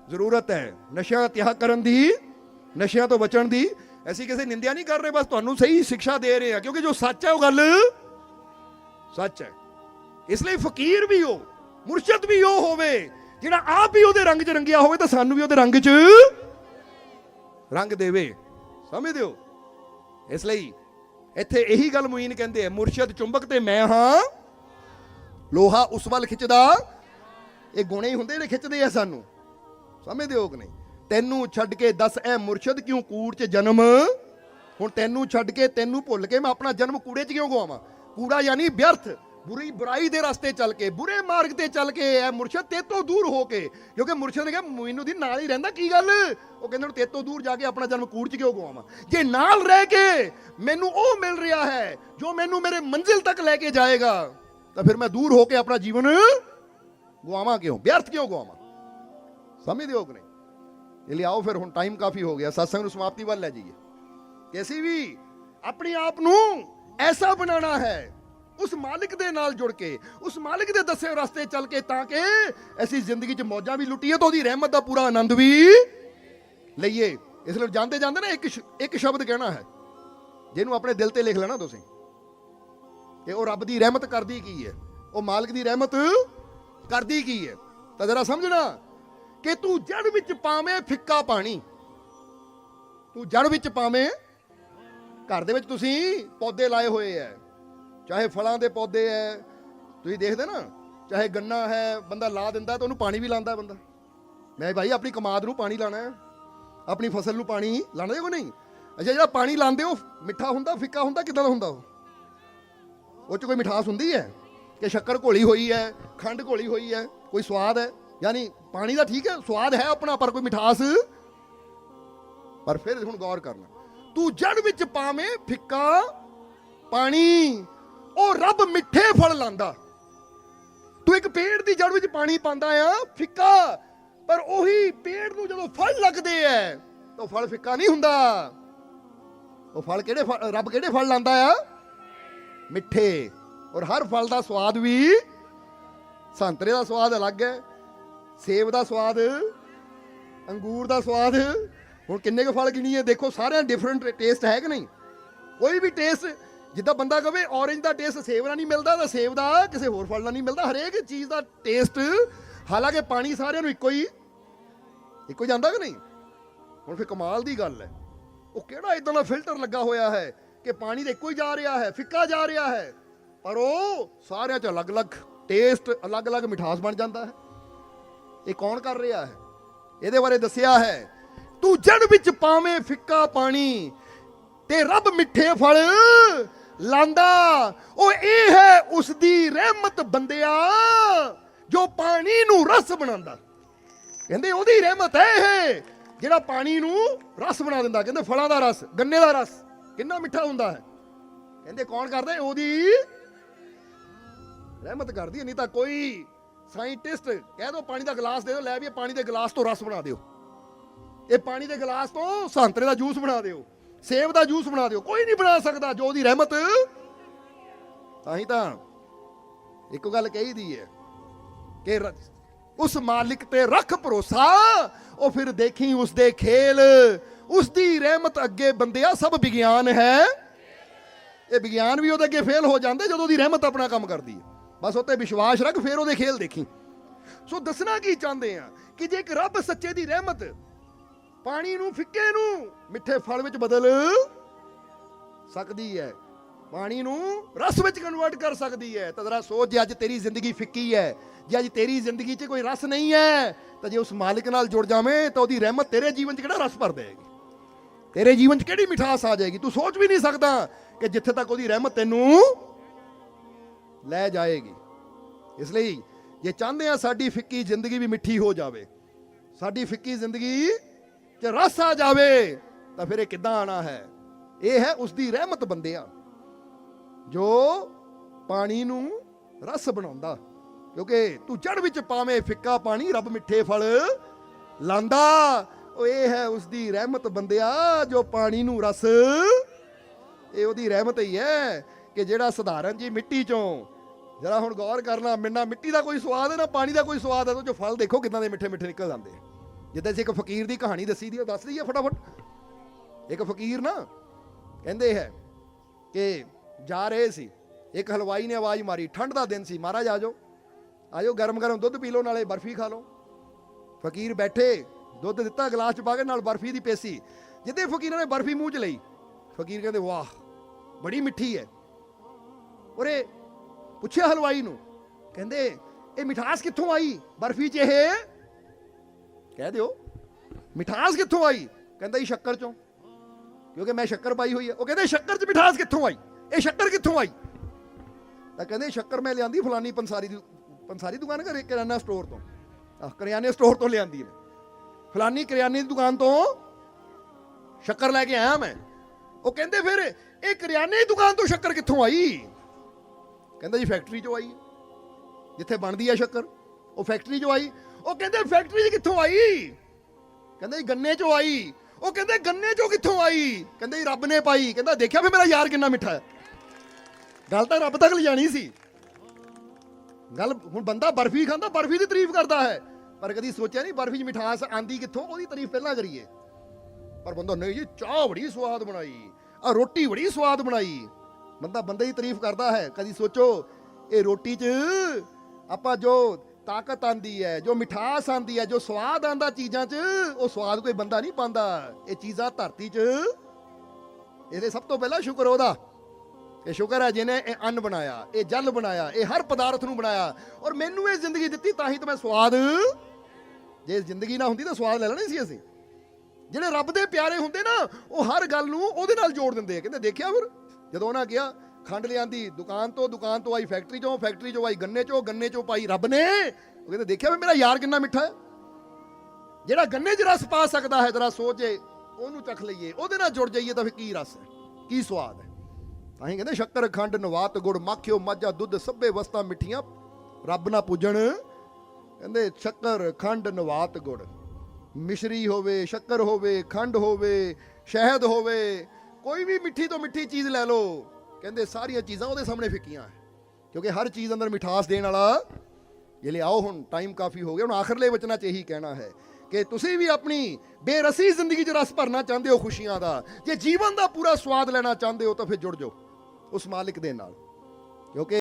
ਜ਼ਰੂਰਤ ਹੈ ਨਸ਼ਿਆਂ ਦਾ ਤਿਆਗ ਕਰਨ ਦੀ ਨਸ਼ਿਆਂ ਤੋਂ ਬਚਣ ਦੀ ਅਸੀਂ ਕਿਸੇ ਨਿੰਦਿਆ ਨਹੀਂ ਕਰ ਰਹੇ, ਬਸ ਤੁਹਾਨੂੰ ਸਹੀ ਸਿੱਖਿਆ ਦੇ ਰਹੇ ਹਾਂ, ਕਿਉਂਕਿ ਜੋ ਸੱਚ ਹੈ ਉਹ ਗੱਲ ਸੱਚ ਹੈ। ਇਸ ਲਈ ਫਕੀਰ ਵੀ ਹੋ, ਮੁਰਸ਼ਿਦ ਵੀ ਉਹ ਹੋਵੇ, ਜਿਹੜਾ ਆਪ ਵੀ ਉਹਦੇ ਰੰਗ 'ਚ ਰੰਗਿਆ ਹੋਵੇ ਤਾਂ ਸਾਨੂੰ ਵੀ ਉਹਦੇ ਰੰਗ 'ਚ ਰੰਗ ਦੇਵੇ। ਸਮਝਦੇ ਹੋ? ਇਸ ਲਈ ਇੱਥੇ ਇਹੀ ਗੱਲ ਮੁਈਨ ਕਹਿੰਦੇ ਆ, ਮੁਰਸ਼ਿਦ ਚੁੰਬਕ ਤੇ ਮੈਂ ਹਾਂ। ਲੋਹਾ ਉਸ ਵੱਲ ਖਿੱਚਦਾ, ਇਹ ਗੁਣੇ ਹੀ ਹੁੰਦੇ ਨੇ, ਖਿੱਚਦੇ ਆ ਸਾਨੂੰ। ਸਮਝਦੇ ਹੋ ਕਿ ਨਹੀਂ? ਤੈਨੂੰ ਛੱਡ ਕੇ ਦੱਸ, ਐ ਮੁਰਸ਼ਦ ਕਿਉਂ ਕੂੜ 'ਚ ਜਨਮ? ਹੁਣ ਤੈਨੂੰ ਛੱਡ ਕੇ ਤੈਨੂੰ ਭੁੱਲ ਕੇ ਮੈਂ ਆਪਣਾ ਜਨਮ ਕੂੜੇ 'ਚ ਕਿਉਂ ਗਵਾਵਾਂ? ਕੂੜਾ ਯਾਨੀ ਵਿਅਰਥ। ਬੁਰੀ ਬੁਰਾਈ ਦੇ ਰਸਤੇ ਚੱਲ ਕੇ, ਬੁਰੇ ਮਾਰਗ ਤੇ ਚੱਲ ਕੇ ਐ ਮੁਰਸ਼ਦ ਤੇ ਤੋਂ ਦੂਰ ਹੋ ਕੇ, ਕਿਉਂਕਿ ਮੁਰਸ਼ਦ ਨੇ ਕਿਹਾ, ਮੈਨੂੰ ਦੀ ਨਾਲ ਹੀ ਰਹਿੰਦਾ, ਕੀ ਗੱਲ? ਉਹ ਕਹਿੰਦੇ ਹੁਣ ਤੇ ਤੋਂ ਦੂਰ ਜਾ ਕੇ ਆਪਣਾ ਜਨਮ ਕੂੜ 'ਚ ਕਿਉਂ ਗਵਾਵਾਂ? ਜੇ ਨਾਲ ਰਹਿ ਕੇ ਮੈਨੂੰ ਉਹ ਮਿਲ ਰਿਹਾ ਹੈ, ਜੋ ਮੈਨੂੰ ਮੇਰੇ ਮੰਜ਼ਿਲ ਤੱਕ ਲੈ ਕੇ ਜਾਏਗਾ, ਤਾਂ ਫਿਰ ਮੈਂ ਦੂਰ ਹੋ ਕੇ ਆਪਣਾ ਜੀਵਨ ਗਵਾਵਾਂ ਕਿਉਂ? ਵਿਅਰਥ ਕਿਉਂ ਗਵਾਵਾਂ? ਸਮਝਦੇ ਹੋ ਕਿ ਨਹੀਂ? ਇਹ ਲਿਆਓ ਫਿਰ ਹੁਣ ਟਾਈਮ ਕਾਫੀ ਹੋ ਗਿਆ ਸਤਸੰਗ ਨੂੰ ਸਮਾਪਤੀ ਵੱਲ ਲੈ ਜਾਈਏ ਕਿ ਅਸੀਂ ਵੀ ਆਪਣੇ ਆਪ ਨੂੰ ਐਸਾ ਬਣਾਉਣਾ ਹੈ ਉਸ ਮਾਲਿਕ ਦੇ ਨਾਲ ਜੁੜ ਕੇ ਉਸ ਮਾਲਿਕ ਦੇ ਦੱਸੇ ਰਸਤੇ ਚੱਲ ਕੇ ਤਾਂ ਕਿ ਅਸੀਂ ਜ਼ਿੰਦਗੀ 'ਚ ਮੌਜਾਂ ਵੀ ਲੁੱਟੀਏ ਤਾਂ ਉਹਦੀ ਰਹਿਮਤ ਦਾ ਪੂਰਾ ਆਨੰਦ ਵੀ ਲਈਏ ਇਸ ਲਈ ਜਾਂਦੇ ਜਾਂਦੇ ਨਾ ਇੱਕ ਇੱਕ ਸ਼ਬਦ ਕਹਿਣਾ ਹੈ ਜਿਹਨੂੰ ਆਪਣੇ ਦਿਲ ਤੇ ਲਿਖ ਲੈਣਾ ਤੁਸੀਂ ਕਿ ਉਹ ਰੱਬ ਦੀ ਰਹਿਮਤ ਕਰਦੀ ਕੀ ਹੈ ਉਹ ਮਾਲਕ ਦੀ ਰਹਿਮਤ ਕਰਦੀ ਕੀ ਹੈ ਤਾਂ ਜਰਾ ਸਮਝਣਾ ਕਿ ਤੂੰ ਜੜ ਵਿੱਚ ਪਾਵੇਂ ਫਿੱਕਾ ਪਾਣੀ। ਤੂੰ ਜੜ ਵਿੱਚ ਪਾਵੇਂ ਘਰ ਦੇ ਵਿੱਚ ਤੁਸੀਂ ਪੌਦੇ ਲਾਏ ਹੋਏ ਐ। ਚਾਹੇ ਫਲਾਂ ਦੇ ਪੌਦੇ ਐ। ਤੁਸੀਂ ਦੇਖਦੇ ਨਾ, ਚਾਹੇ ਗੰਨਾ ਹੈ, ਬੰਦਾ ਲਾ ਦਿੰਦਾ ਤਾਂ ਉਹਨੂੰ ਪਾਣੀ ਵੀ ਲਾਉਂਦਾ ਬੰਦਾ। ਮੈਂ ਭਾਈ ਆਪਣੀ ਕਮਾਦ ਨੂੰ ਪਾਣੀ ਲਾਣਾ ਹੈ ਆਪਣੀ ਫਸਲ ਨੂੰ ਪਾਣੀ ਲਾਣਾ ਦੇਖੋ ਨਹੀਂ? ਅੱਛਾ, ਜਿਹੜਾ ਪਾਣੀ ਲਾਉਂਦੇ ਹੋ, ਮਿੱਠਾ ਹੁੰਦਾ, ਫਿੱਕਾ ਹੁੰਦਾ, ਕਿਦਾਂ ਦਾ ਹੁੰਦਾ ਉਹ? ਉਹ ਚ ਕੋਈ ਮਿਠਾਸ ਹੁੰਦੀ ਹੈ ਕਿ ਸ਼ੱਕਰ ਘੋਲੀ ਹੋਈ ਹੈ ਖੰਡ ਘੋਲੀ ਹੋਈ ਹੈ ਕੋਈ ਸਵਾਦ ਹੈ ਯਾਨੀ ਪਾਣੀ ਦਾ ਠੀਕ ਹੈ, ਸਵਾਦ ਹੈ ਆਪਣਾ, ਪਰ ਕੋਈ ਮਿਠਾਸ? ਪਰ ਫਿਰ ਹੁਣ ਗੌਰ ਕਰਨਾ ਤੂੰ ਜੜ ਵਿੱਚ ਪਾਵੇਂ ਫਿੱਕਾ ਪਾਣੀ, ਉਹ ਰੱਬ ਮਿੱਠੇ ਫਲ ਲਾਂਦਾ। ਤੂੰ ਇੱਕ ਪੇੜ ਦੀ ਜੜ ਵਿੱਚ ਪਾਣੀ ਪਾਉਂਦਾ ਆ, ਫਿੱਕਾ। ਪਰ ਉਹੀ ਪੇੜ ਨੂੰ ਜਦੋਂ ਫਲ ਲੱਗਦੇ ਐ, ਤਾਂ ਫਲ ਫਿੱਕਾ ਨਹੀਂ ਹੁੰਦਾ। ਉਹ ਫਲ ਕਿਹੜੇ ਫਲ- ਰੱਬ ਕਿਹੜੇ ਫਲ ਲਾਂਦਾ ਆ? ਮਿੱਠੇ। ਔਰ ਹਰ ਫਲ ਦਾ ਸਵਾਦ ਵੀ ਸੰਤਰੇ ਦਾ ਸਵਾਦ ਅਲੱਗ ਹੈ ਸੇਬ ਦਾ ਸਵਾਦ, ਅੰਗੂਰ ਦਾ ਸਵਾਦ, ਹੁਣ ਕਿੰਨੇ ਕੁ ਫਲ ਗਿਣੀਏ? ਦੇਖੋ, ਸਾਰਿਆਂ ਡਿਫਰੈਂਟ ਟੇਸਟ ਹੈ ਕਿ ਨਹੀਂ? ਕੋਈ ਵੀ ਟੇਸਟ ਜਿੱਦਾਂ ਬੰਦਾ ਕਵੇ ਔਰੇਂਜ ਦਾ ਟੇਸਟ ਸੇਬ ਨਾਲ ਨਹੀਂ ਮਿਲਦਾ, ਤਾਂ ਸੇਬ ਦਾ ਕਿਸੇ ਹੋਰ ਫਲ ਨਾਲ ਨਹੀਂ ਮਿਲਦਾ। ਹਰੇਕ ਚੀਜ਼ ਦਾ ਟੇਸਟ ਹਾਲਾਂਕਿ ਪਾਣੀ ਸਾਰਿਆਂ ਨੂੰ ਇੱਕੋ ਹੀ ਇੱਕੋ ਹੀ ਜਾਂਦਾ ਕਿ ਨਹੀਂ? ਹੁਣ ਫਿਰ ਕਮਾਲ ਦੀ ਗੱਲ ਹੈ। ਉਹ ਕਿਹੜਾ ਇਦਾਂ ਦਾ ਫਿਲਟਰ ਲੱਗਾ ਹੋਇਆ ਹੈ ਕਿ ਪਾਣੀ ਤਾਂ ਇੱਕੋ ਹੀ ਜਾ ਰਿਹਾ ਹੈ, ਫਿੱਕਾ ਜਾ ਰਿਹਾ ਹੈ? ਪਰ ਉਹ ਸਾਰਿਆਂ 'ਚ ਅਲੱਗ-ਅਲੱਗ ਟੇਸਟ ਅਲੱਗ-ਅਲੱਗ ਮਿਠਾਸ ਬਣ ਜਾਂਦਾ ਹੈ। ਇਹ ਕੌਣ ਕਰ ਰਿਹਾ ਹੈ? ਇਹਦੇ ਬਾਰੇ ਦੱਸਿਆ ਹੈ, ਤੂੰ ਜੜ ਵਿੱਚ ਪਾਵੇਂ ਫਿੱਕਾ ਪਾਣੀ ਤੇ ਰੱਬ ਮਿੱਠੇ ਫਲ ਲਾਂਦਾ। ਉਹ ਇਹ ਹੈ ਉਸ ਦੀ ਰਹਿਮਤ ਬੰਦਿਆ ਜੋ ਪਾਣੀ ਨੂੰ ਰਸ ਬਣਾਉਂਦਾ। ਕਹਿੰਦੇ, ਉਹਦੀ ਰਹਿਮਤ ਹੈ ਇਹ, ਜਿਹੜਾ ਪਾਣੀ ਨੂੰ ਰਸ ਬਣਾ ਦਿੰਦਾ। ਕਹਿੰਦੇ, ਫਲਾਂ ਦਾ ਰਸ, ਗੰਨੇ ਦਾ ਰਸ, ਕਿੰਨਾ ਮਿੱਠਾ ਹੁੰਦਾ ਹੈ। ਕਹਿੰਦੇ, ਕੌਣ ਕਰਦਾ ਉਹਦੀ ਰਹਿਮਤ ਕਰਦੀ ਹੈ, ਨਹੀਂ ਤਾਂ ਕੋਈ ਸਾਇੰਟਿਸਟ, ਕਹਿ ਦੋ ਪਾਣੀ ਦਾ ਗਲਾਸ ਦੇ ਦਿਓ ਲੈ ਵੀ ਇਹ ਪਾਣੀ ਦੇ ਗਲਾਸ ਤੋਂ ਰਸ ਬਣਾ ਦਿਓ। ਇਹ ਪਾਣੀ ਦੇ ਗਲਾਸ ਤੋਂ ਸੰਤਰੇ ਦਾ ਜੂਸ ਬਣਾ ਦਿਓ, ਸੇਬ ਦਾ ਜੂਸ ਬਣਾ ਦਿਓ, ਕੋਈ ਨਹੀਂ ਬਣਾ ਸਕਦਾ, ਜੋ ਉਹਦੀ ਰਹਿਮਤ। ਤਾਂ ਹੀ ਤਾਂ ਇੱਕ ਗੱਲ ਕਹੀਦੀ ਹੈ ਕਿ ਉਸ ਮਾਲਿਕ ਤੇ ਰੱਖ ਭਰੋਸਾ, ਉਹ ਫਿਰ ਦੇਖੀ ਉਸ ਦੇ ਖੇਲ। ਉਸ ਦੀ ਰਹਿਮਤ ਅੱਗੇ ਬੰਦਿਆ ਸਭ ਵਿਗਿਆਨ ਹੈ। ਇਹ ਵਿਗਿਆਨ ਵੀ ਉਹਦੇ ਅੱਗੇ ਫੇਲ ਹੋ ਜਾਂਦੇ ਜਦੋਂ ਉਹਦੀ ਰਹਿਮਤ ਆਪਣਾ ਕੰਮ ਕਰਦੀ ਹੈ। ਬਸ ਉੱਤੇ ਵਿਸ਼ਵਾਸ ਰੱਖ, ਫਿਰ ਉਹਦੇ ਖੇਲ ਦੇਖੀ। ਸੋ ਦੱਸਣਾ ਕੀ ਚਾਹੁੰਦੇ ਆ ਕਿ ਜੇ ਇੱਕ ਰੱਬ ਸੱਚੇ ਦੀ ਰਹਿਮਤ, ਪਾਣੀ ਨੂੰ, ਫਿੱਕੇ ਨੂੰ, ਮਿੱਠੇ ਫਲ ਵਿੱਚ ਬਦਲ ਸਕਦੀ ਹੈ, ਪਾਣੀ ਨੂੰ ਰਸ ਵਿੱਚ ਕਨਵਰਟ ਕਰ ਸਕਦੀ ਹੈ, ਤਾਂ ਜ਼ਰਾ ਸੋਚ ਜੇ ਅੱਜ ਤੇਰੀ ਜ਼ਿੰਦਗੀ ਫਿੱਕੀ ਹੈ, ਜੇ ਅੱਜ ਤੇਰੀ ਜ਼ਿੰਦਗੀ 'ਚ ਕੋਈ ਰਸ ਨਹੀਂ ਹੈ, ਤਾਂ ਜੇ ਉਸ ਮਾਲਿਕ ਨਾਲ ਜੁੜ ਜਾਵੇਂ, ਤਾਂ ਉਹਦੀ ਰਹਿਮਤ ਤੇਰੇ ਜੀਵਨ 'ਚ ਕਿਹੜਾ ਰਸ ਭਰ ਦੇਗੀ ਤੇਰੇ ਜੀਵਨ 'ਚ ਕਿਹੜੀ ਮਿਠਾਸ ਆ ਜਾਏਗੀ? ਤੂੰ ਸੋਚ ਵੀ ਨਹੀਂ ਸਕਦਾ ਕਿ ਜਿੱਥੇ ਤੱਕ ਉਹਦੀ ਰਹਿਮਤ ਤੈਨੂੰ ਲੈ ਜਾਏਗੀ। ਇਸ ਲਈ ਜੇ ਚਾਹੁੰਦੇ ਆ ਸਾਡੀ ਫਿੱਕੀ ਜ਼ਿੰਦਗੀ ਵੀ ਮਿੱਠੀ ਹੋ ਜਾਵੇ, ਸਾਡੀ ਫਿੱਕੀ ਜ਼ਿੰਦਗੀ 'ਚ ਰਸ ਆ ਜਾਵੇ, ਤਾਂ ਫਿਰ ਇਹ ਕਿੱਦਾਂ ਆਣਾ ਹੈ? ਇਹ ਹੈ ਉਸ ਦੀ ਰਹਿਮਤ ਬੰਦਿਆਂ, ਜੋ ਪਾਣੀ ਨੂੰ ਰਸ ਬਣਾਉਂਦਾ। ਕਿਉਂਕਿ ਤੂੰ ਜੜ ਵਿੱਚ ਪਾਵੇਂ ਫਿੱਕਾ ਪਾਣੀ, ਰੱਬ ਮਿੱਠੇ ਫਲ ਲਾਂਦਾ ਉਹ ਇਹ ਹੈ ਉਸ ਦੀ ਰਹਿਮਤ ਬੰਦਿਆ, ਜੋ ਪਾਣੀ ਨੂੰ ਰਸ, ਇਹ ਉਹਦੀ ਰਹਿਮਤ ਹੀ ਹੈ ਕਿ ਜਿਹੜਾ ਸਧਾਰਨ ਜੀ ਮਿੱਟੀ ਚੋਂ ਜਰਾ ਹੁਣ ਗੌਰ ਕਰਨਾ ਮਿੰਨਾ ਮਿੱਟੀ ਦਾ ਕੋਈ ਸਵਾਦ ਹੈ ਨਾ, ਪਾਣੀ ਦਾ ਕੋਈ ਸਵਾਦ ਹੈ, ਤਾਂ ਜੋ ਫਲ ਦੇਖੋ ਕਿਦਾਂ ਦੇ ਮਿੱਠੇ ਮਿੱਠੇ ਨਿਕਲ ਜਾਂਦੇ ਜਿੱਦਾਂ ਅਸੀਂ ਇੱਕ ਫਕੀਰ ਦੀ ਕਹਾਣੀ ਦੱਸੀ ਦੀ ਉਹ ਦੱਸ ਦਈਏ ਫਟਾਫਟ। ਇੱਕ ਫਕੀਰ ਨਾ ਕਹਿੰਦੇ ਹੈ ਕਿ ਜਾ ਰਹੇ ਸੀ, ਇੱਕ ਹਲਵਾਈ ਨੇ ਆਵਾਜ਼ ਮਾਰੀ, ਠੰਡ ਦਾ ਦਿਨ ਸੀ, ਮਹਾਰਾਜ ਆਜੋ ਆਜੋ ਗਰਮ ਗਰਮ ਦੁੱਧ ਪੀ ਲਓ, ਨਾਲੇ ਬਰਫੀ ਖਾ ਲਓ। ਫਕੀਰ ਬੈਠੇ, ਦੁੱਧ ਦਿੱਤਾ, ਗਲਾਸ ਚ ਪਾ ਕੇ ਨਾਲ ਬਰਫੀ ਦੀ ਪੇਸੀ। ਜਿੱਦੇ ਫਕੀਰਾਂ ਨੇ ਬਰਫੀ ਮੂੰਹ ਚ ਲਈ, ਫਕੀਰ ਕਹਿੰਦੇ, ਵਾਹ, ਬੜੀ ਮਿੱਠੀ ਹੈ। ਉਰੇ ਪੁੱਛਿਆ ਹਲਵਾਈ ਨੂੰ, ਕਹਿੰਦੇ, ਇਹ ਮਿਠਾਸ ਕਿੱਥੋਂ ਆਈ? ਬਰਫੀ 'ਚ ਇਹ ਕਹਿ ਦਿਓ, ਮਿਠਾਸ ਕਿੱਥੋਂ ਆਈ? ਕਹਿੰਦਾ ਇਹ ਸ਼ੱਕਰ ਚੋਂ, ਕਿਉਂਕਿ ਮੈਂ ਸ਼ੱਕਰ ਪਾਈ ਹੋਈ ਹੈ ਉਹ ਕਹਿੰਦੇ, ਸ਼ੱਕਰ 'ਚ ਮਿਠਾਸ ਕਿੱਥੋਂ ਆਈ? ਇਹ ਸ਼ੱਕਰ ਕਿੱਥੋਂ ਆਈ? ਤਾਂ ਕਹਿੰਦੇ, ਸ਼ੱਕਰ ਮੈਂ ਲਿਆਂਦੀ ਫਲਾਨੀ ਪੰਸਾਰੀ ਦੀ, ਪੰਸਾਰੀ ਦੁਕਾਨ ਘਰੇ ਕਿਰਾਨਾ ਸਟੋਰ ਤੋਂ। ਆਹ, ਕਰਿਆਨੇ ਸਟੋਰ ਤੋਂ ਲਿਆਂਦੀ ਮੈਂ ਫਲਾਨੀ ਕਰਿਆਨੇ ਦੀ ਦੁਕਾਨ ਤੋਂ ਸ਼ੱਕਰ ਲੈ ਕੇ ਆਇਆ ਮੈਂ। ਉਹ ਕਹਿੰਦੇ ਫਿਰ, ਇਹ ਕਰਿਆਨੇ ਦੀ ਦੁਕਾਨ ਤੋਂ ਸ਼ੱਕਰ ਕਿੱਥੋਂ ਆਈ? ਕਹਿੰਦਾ ਜੀ ਫੈਕਟਰੀ ਚੋਂ ਆਈ। ਜਿੱਥੇ ਬਣਦੀ ਹੈ ਸ਼ੱਕਰ, ਉਹ ਫੈਕਟਰੀ ਚੋਂ ਆਈ। ਉਹ ਕਹਿੰਦੇ ਫੈਕਟਰੀ 'ਚ ਕਿੱਥੋਂ ਆਈ? ਕਹਿੰਦਾ ਜੀ ਗੰਨੇ ਚੋਂ ਆਈ। ਉਹ ਕਹਿੰਦੇ ਗੰਨੇ ਚੋਂ ਕਿੱਥੋਂ ਆਈ? ਕਹਿੰਦੇ ਜੀ ਰੱਬ ਨੇ ਪਾਈ। ਕਹਿੰਦਾ ਦੇਖਿਆ ਫਿਰ ਮੇਰਾ ਯਾਰ ਕਿੰਨਾ ਮਿੱਠਾ ਹੈ। ਗੱਲ ਤਾਂ ਰੱਬ ਤੱਕ ਲਿਜਾਣੀ ਸੀ। ਗੱਲ ਹੁਣ ਬੰਦਾ ਬਰਫੀ ਖਾਂਦਾ, ਬਰਫੀ ਦੀ ਤਾਰੀਫ ਕਰਦਾ ਹੈ। ਪਰ ਕਦੀ ਸੋਚਿਆ ਨਹੀਂ ਬਰਫੀ 'ਚ ਮਿਠਾਸ ਆਂਦੀ ਕਿੱਥੋਂ? ਉਹਦੀ ਤਾਰੀਫ ਪਹਿਲਾਂ ਕਰੀਏ। ਪਰ ਬੰਦਾ, ਨਹੀਂ ਜੀ, ਚਾਹ ਬੜੀ ਸਵਾਦ ਬਣਾਈ। ਆ ਰੋਟੀ ਬੜੀ ਸਵਾਦ ਬਣਾਈ। ਬੰਦਾ ਬੰਦੇ ਦੀ ਤਾਰੀਫ ਕਰਦਾ ਹੈ, ਕਦੀ ਸੋਚੋ, ਇਹ ਰੋਟੀ 'ਚ ਆਪਾਂ ਜੋ ਤਾਕਤ ਆਂਦੀ ਹੈ, ਜੋ ਮਿਠਾਸ ਆਂਦੀ ਹੈ, ਜੋ ਸਵਾਦ ਆਂਦਾ ਚੀਜ਼ਾਂ 'ਚ, ਉਹ ਸਵਾਦ ਕੋਈ ਬੰਦਾ ਨਹੀਂ ਪਾਉਂਦਾ ਇਹ ਚੀਜ਼ਾਂ ਧਰਤੀ 'ਚ, ਇਹਦੇ ਸਭ ਤੋਂ ਪਹਿਲਾਂ ਸ਼ੁਕਰ ਉਹਦਾ। ਇਹ ਸ਼ੁਕਰ ਹੈ ਜਿਹਨੇ ਇਹ ਅੰਨ ਬਣਾਇਆ, ਇਹ ਜਲ ਬਣਾਇਆ, ਇਹ ਹਰ ਪਦਾਰਥ ਨੂੰ ਬਣਾਇਆ। ਔਰ ਮੈਨੂੰ ਇਹ ਜ਼ਿੰਦਗੀ ਦਿੱਤੀ ਤਾਂ ਹੀ ਤਾਂ ਮੈਂ ਸਵਾਦ, ਜੇ ਜ਼ਿੰਦਗੀ ਨਾ ਹੁੰਦੀ ਤਾਂ ਸਵਾਦ ਲੈ ਲੈਣੀ ਸੀ ਅਸੀਂ। ਜਿਹੜੇ ਰੱਬ ਦੇ ਪਿਆਰੇ ਹੁੰਦੇ ਨਾ, ਉਹ ਹਰ ਗੱਲ ਨੂੰ ਉਹਦੇ ਨਾਲ ਜੋੜ ਦਿੰਦੇ ਆ। ਕਹਿੰਦੇ ਦੇਖਿਆ ਫਿਰ? ਜਦੋਂ ਉਹਨਾਂ ਕਿਹਾ, ਖੰਡ ਲਿਆਂਦੀ, ਦੁਕਾਨ ਤੋਂ ਦੁਕਾਨ ਤੋਂ ਆਈ ਫੈਕਟਰੀ ਚੋਂ ਫੈਕਟਰੀ ਚੋਂ ਆਈ ਗੰਨੇ ਚੋਂ ਗੰਨੇ ਚੋਂ ਪਾਈ ਰੱਬ ਨੇ। ਉਹ ਕਹਿੰਦੇ, ਦੇਖਿਆ ਵੀ ਮੇਰਾ ਯਾਰ ਕਿੰਨਾ ਮਿੱਠਾ ਹੈ? ਜਿਹੜਾ ਗੰਨੇ 'ਚ ਰਸ ਪਾ ਸਕਦਾ ਹੈ, ਜਰਾ ਸੋਚੇ, ਉਹਨੂੰ ਚਖ ਲਈਏ, ਉਹਦੇ ਨਾਲ ਜੁੜ ਜਾਈਏ ਤਾਂ ਫਿਰ ਕੀ ਰਸ ਹੈ? ਕੀ ਸਵਾਦ ਹੈ? ਤਾਂ ਹੀ ਕਹਿੰਦੇ, ਸ਼ੱਕਰ, ਖੰਡ, ਨਵਾਤ, ਗੁੜ, ਮੱਖਿਓ, ਮਾਝਾ, ਦੁੱਧ, ਸਭੇ ਵਸਤਾਂ ਮਿੱਠੀਆਂ, ਰੱਬ ਨਾ ਪੂਜਣ। ਕਹਿੰਦੇ, ਸ਼ੱਕਰ, ਖੰਡ, ਨਵਾਤ, ਗੁੜ। ਮਿਸ਼ਰੀ ਹੋਵੇ, ਸ਼ੱਕਰ ਹੋਵੇ, ਖੰਡ ਹੋਵੇ, ਸ਼ਹਿਦ ਹੋਵੇ ਕੋਈ ਵੀ ਮਿੱਠੀ ਤੋਂ ਮਿੱਠੀ ਚੀਜ਼ ਲੈ ਲਓ। ਕਹਿੰਦੇ ਸਾਰੀਆਂ ਚੀਜ਼ਾਂ ਉਹਦੇ ਸਾਹਮਣੇ ਫਿੱਕੀਆਂ ਹੈ ਕਿਉਂਕਿ ਹਰ ਚੀਜ਼ ਅੰਦਰ ਮਿਠਾਸ ਦੇਣ ਵਾਲਾ ਇਹ ਲਿਆਓ ਹੁਣ ਟਾਈਮ ਕਾਫੀ ਹੋ ਗਿਆ। ਹੁਣ ਆਖਰਲੇ ਵਚਨਾਂ 'ਚ ਇਹੀ ਕਹਿਣਾ ਹੈ ਕਿ ਤੁਸੀਂ ਵੀ ਆਪਣੀ ਬੇਰਸੀ ਜ਼ਿੰਦਗੀ 'ਚ ਰਸ ਭਰਨਾ ਚਾਹੁੰਦੇ ਹੋ ਖੁਸ਼ੀਆਂ ਦਾ। ਜੇ ਜੀਵਨ ਦਾ ਪੂਰਾ ਸਵਾਦ ਲੈਣਾ ਚਾਹੁੰਦੇ ਹੋ ਤਾਂ ਫਿਰ ਜੁੜ ਜਾਓ ਉਸ ਮਾਲਿਕ ਦੇ ਨਾਲ। ਕਿਉਂਕਿ